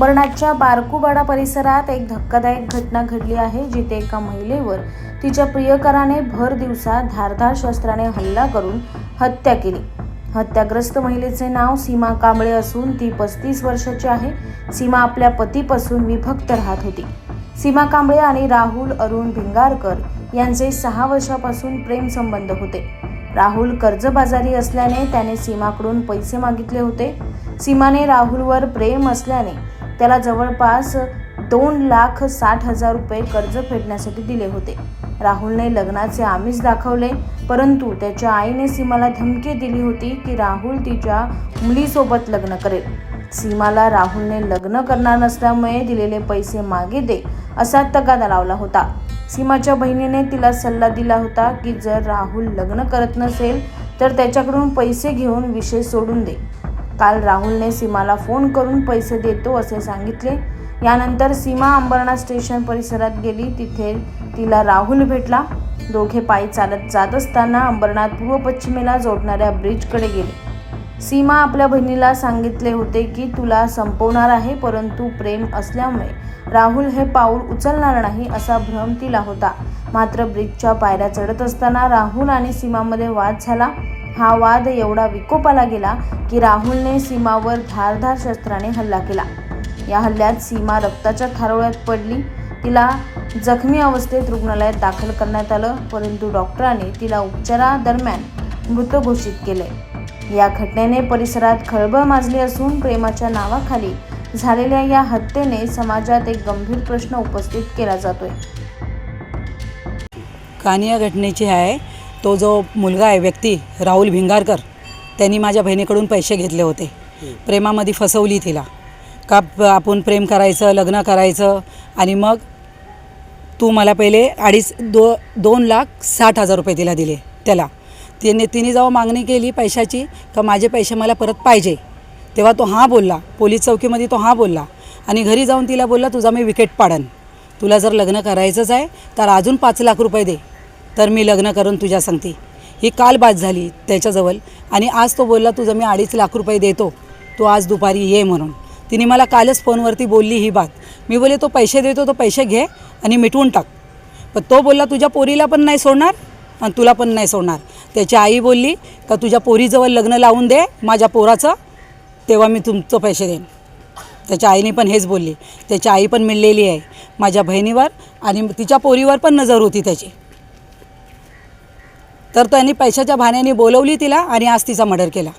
अंबरनाथच्या बारकुबाडा परिसरात एक धक्कादायक घटना घडली आहे जिथे एका महिलेवर तिच्या प्रियकराने भर दिवसा धारधार शस्त्राने हल्ला करून हत्या केली. हत्याग्रस्त महिलेचे नाव सीमा कांबळे असून ती पस्तीस वर्षाची आहे. सीमा आपल्या पतीपासून विभक्त राहत होती. सीमा कांबळे आणि राहुल अरुण भिंगारकर यांचे सहा वर्षापासून प्रेमसंबंध होते. राहुल कर्जबाजारी असल्याने त्याने सीमाकडून पैसे मागितले होते. सीमाने राहुलवर प्रेम असल्याने त्याला जवळपास दोन लाख साठ हजार रुपये कर्ज फेडण्यासाठी दिले होते. राहुलने लग्नाचे आमिष दाखवले परंतु त्याच्या आईने सीमाला धमकी दिली होती की राहुल तिच्या मुलीसोबत लग्न करेल. सीमाला राहुलने लग्न करणार नसल्यामुळे दिलेले पैसे मागे दे असा तगादा लावला होता. सीमाच्या बहिणीने तिला सल्ला दिला होता की जर राहुल लग्न करत नसेल तर त्याच्याकडून पैसे घेऊन विषय सोडून दे. काल राहुलने सीमाला फोन करून पैसे देतो असे सांगितले. यानंतर सीमा अंबरनाथ स्टेशन परिसरात गेली. तिथे तिला राहुल भेटला. दोघे पायी चालत जात असताना अंबरनाथ पूर्व पश्चिमेला जोडणाऱ्या ब्रिजकडे गेले. सीमा आपल्या बहिणीला सांगितले होते की तुला संपवणार आहे परंतु प्रेम असल्यामुळे राहुल हे पाऊल उचलणार नाही असा भ्रम तिला होता. मात्र ब्रिजच्या पायऱ्या चढत असताना राहुल आणि सीमामध्ये वाद झाला. हा वाद एवढा विकोपाला गेला की राहुलने सीमावर धारधार शस्त्राने हल्ला केला. या हल्ल्यात सीमा रक्ताच्या थारोळ्यात पडली. तिला जखमी अवस्थेत रुग्णालयात दाखल करण्यात आलं परंतु डॉक्टरांनी तिला उपचारादरम्यान मृत घोषित केले. या घटनेने परिसरात खळबळ माजली असून प्रेमाच्या नावाखाली झालेल्या या हत्येने समाजात एक गंभीर प्रश्न उपस्थित केला जातोय. कहाणी या घटनेची आहे. तो जो मुलगा आहे व्यक्ती राहुल भिंगारकर त्यांनी माझ्या बहिणीकडून पैसे घेतले होते. प्रेमामध्ये फसवली तिला. का आपण प्रेम करायचं लग्न करायचं आणि मग तू मला पहिले अडीच दो दोन लाख साठ हजार रुपये तिला दिले. त्याला. तिने तिने जेव्हा मागणी केली पैशाची का माझे पैसे मला परत पाहिजे तेव्हा तो हां बोलला. पोलीस चौकीमध्ये तो हां बोलला. आणि घरी जाऊन तिला बोलला तुझा मी विकेट पाडन. तुला जर लग्न करायचंच आहे तर अजून पाच लाख रुपये दे. तर मी लग्न करून तुझ्या सांगते. ही काल बात झाली त्याच्याजवळ आणि आज तो बोलला तुझं मी अडीच लाख रुपये देतो. तू आज दुपारी ये म्हणून. तिने मला कालच फोनवरती बोलली ही बात. मी बोले तो पैसे देतो तो पैसे घे आणि मिटवून टाक. पण तो बोलला तुझ्या पोरीला पण नाही सोडणार आणि तुला पण नाही सोडणार. त्याची आई बोलली का तुझ्या पोरीजवळ लग्न लावून दे माझ्या पोराचं तेव्हा मी तुमचं पैसे देईन. त्याच्या आईने पण हेच बोलली. त्याची आई पण मिळलेली आहे माझ्या बहिणीवर आणि तिच्या पोरीवर पण नजर होती त्याची. तर त्यांनी पैशाच्या भाण्याने बोलवली तिला आणि आज तिचा मर्डर केला.